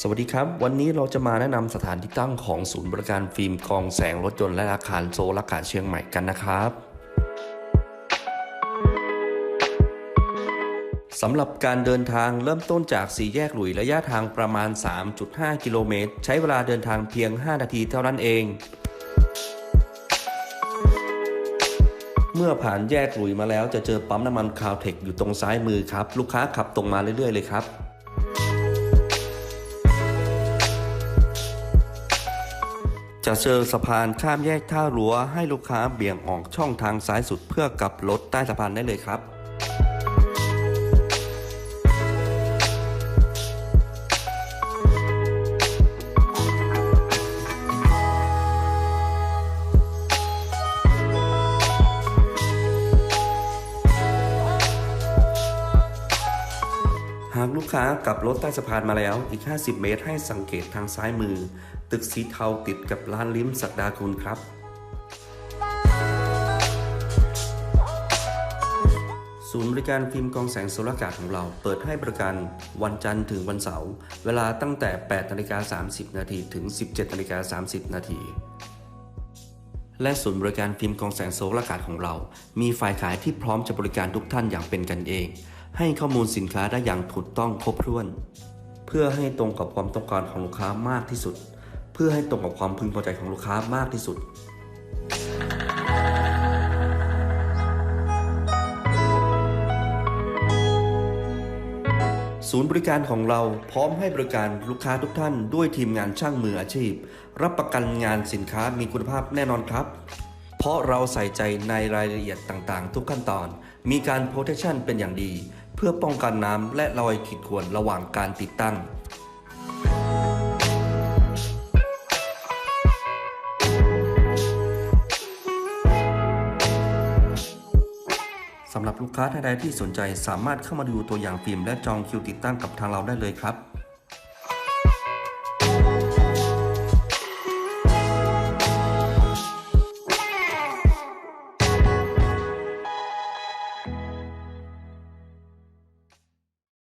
สวัสดีครับ วันนี้เราจะมาแนะนำสถานที่ตั้งของศูนย์บริการฟิล์มกองแสงรถยนต์และอาคารโซลาร์กาเชียงใหม่กันนะครับสำหรับการเดินทางเริ่มต้นจากสี่แยกหลุยระยะทางประมาณ 3.5 กิโลเมตร ใช้เวลาเดินทางเพียง 5 นาทีเท่านั้นเอง เมื่อผ่านแยกหลุยมาแล้วจะเจอปั๊มน้ำมันคาวเทคอยู่ตรงซ้ายมือครับ ลูกค้าขับตรงมาเรื่อยๆเลยครับ จะเจอสะพานข้ามแยกท่ารั้วให้ลูกค้าเบี่ยงออกช่องทางซ้ายสุดเพื่อกลับรถใต้สะพานได้เลยครับ หากลูกค้ากลับรถใต้สะพานมาแล้วอีก 50 เมตรให้สังเกตทางซ้ายมือ ตึกสีเทาติดกับร้านลิ้มสักดาคุณครับ ศูนย์บริการฟิล์มกองแสงโซลาร์การ์ดของเรา เปิดให้บริการวันจันทร์ถึงวันเสาร์เวลาตั้งแต่8นาฬิกา30นาทีถึง 17นาฬิกา30นาทีและศูนย์บริการฟิล์มกองแสงโซลาร์การ์ดของเรา มีฝ่ายขายที่พร้อมจะบริการทุกท่านอย่างเป็นกันเอง ให้ข้อมูลสินค้าได้อย่างถูกต้องครบถ้วน เพื่อให้ตรงกับความต้องการของลูกค้ามากที่สุด เพื่อให้ตรงกับความพึงพอใจของลูกค้ามากที่สุด ศูนย์บริการของเราพร้อมให้บริการลูกค้าทุกท่านด้วยทีมงานช่างมืออาชีพ รับประกันงานสินค้ามีคุณภาพแน่นอนครับ เพราะเราใส่ใจในรายละเอียดต่างๆ ทุกขั้นตอน มีการ protection เป็นอย่างดี เพื่อป้องกันน้ำและรอยขีดข่วนระหว่างการติดตั้ง สำหรับลูกค้าท่านใดที่สนใจสามารถเข้ามาดูตัวอย่างฟิล์มและจองคิวติดตั้งกับทางเราได้เลยครับ